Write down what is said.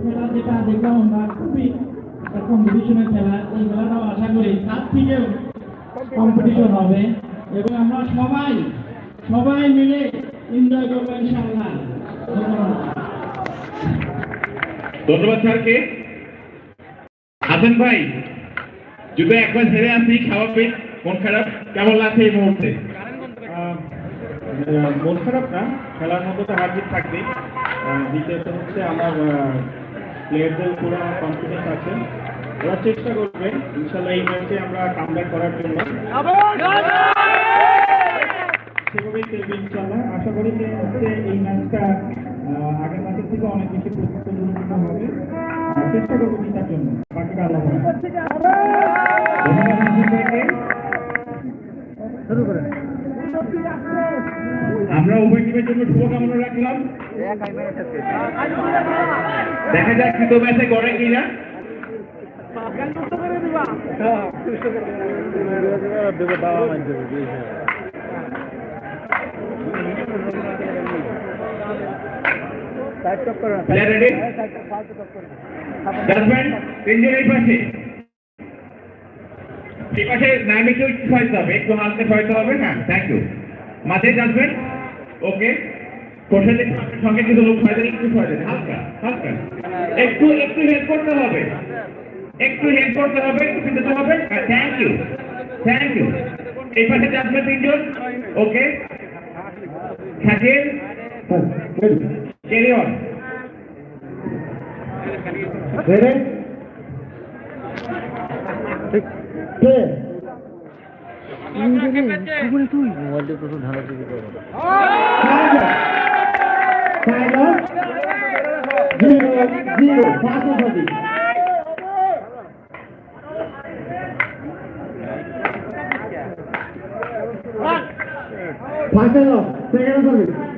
খেলা যেটা দেখলাম আমরা খুবই কম্পিটিশনের খেলা। এই খেলাটাও আশা করি তার থেকেও কম্পিটিশন হবে। এবং আমরা সবাই সবাই মিলে এনজয় করব ইনশাআল্লাহ। ধন্যবাদ। ধন্যবাদ স্যারকে। হাসান ভাই যদি একবার ছেড়ে আসি খাওয়া পেট মন খারাপ? কেমন লাগছে এই মুহূর্তে? আহ, মন খারাপ না। খেলার মধ্যে তো হার জিত থাকবেই। আহ, দ্বিতীয়ত হচ্ছে আমার প্লেয়ারদের উপরে আমার কনফিডেন্স আছে। ওরা চেষ্টা করবে ইনশাল্লাহ এই ম্যাচে আমরা কামব্যাক করার জন্য। সেভাবেই খেলবে ইনশাল্লাহ আশা করি যে হচ্ছে এই ম্যাচটা আগের ম্যাচের থেকে অনেক বেশি প্রতিযোগিতা হবে। চেষ্টা করব জিতার জন্য। বাকিটা আল্লাহ আমরা উভয় টিমের জন্য শুভকামনা রাখলাম। দেখা যাক কৃত ম্যাচে করে কিনা। পাশে। নাইমিকে একটু সহায়তা হবে একটু হালকা সহায়তা হবে হ্যাঁ থ্যাংক ইউ মাঝে জাজমেন্ট ওকে। কোষাদের সঙ্গে কিছু লোক সহায়তা একটু সহায়তা হালকা হালকা। একটু একটু হেল্প করতে হবে। একটু হেল্প করতে হবে, একটু দিতে হবে। থ্যাংক ইউ থ্যাংক ইউ এই পাশে জাজমেন্ট তিনজন। Okay. Shakil. Carry on Ready? Final, second service.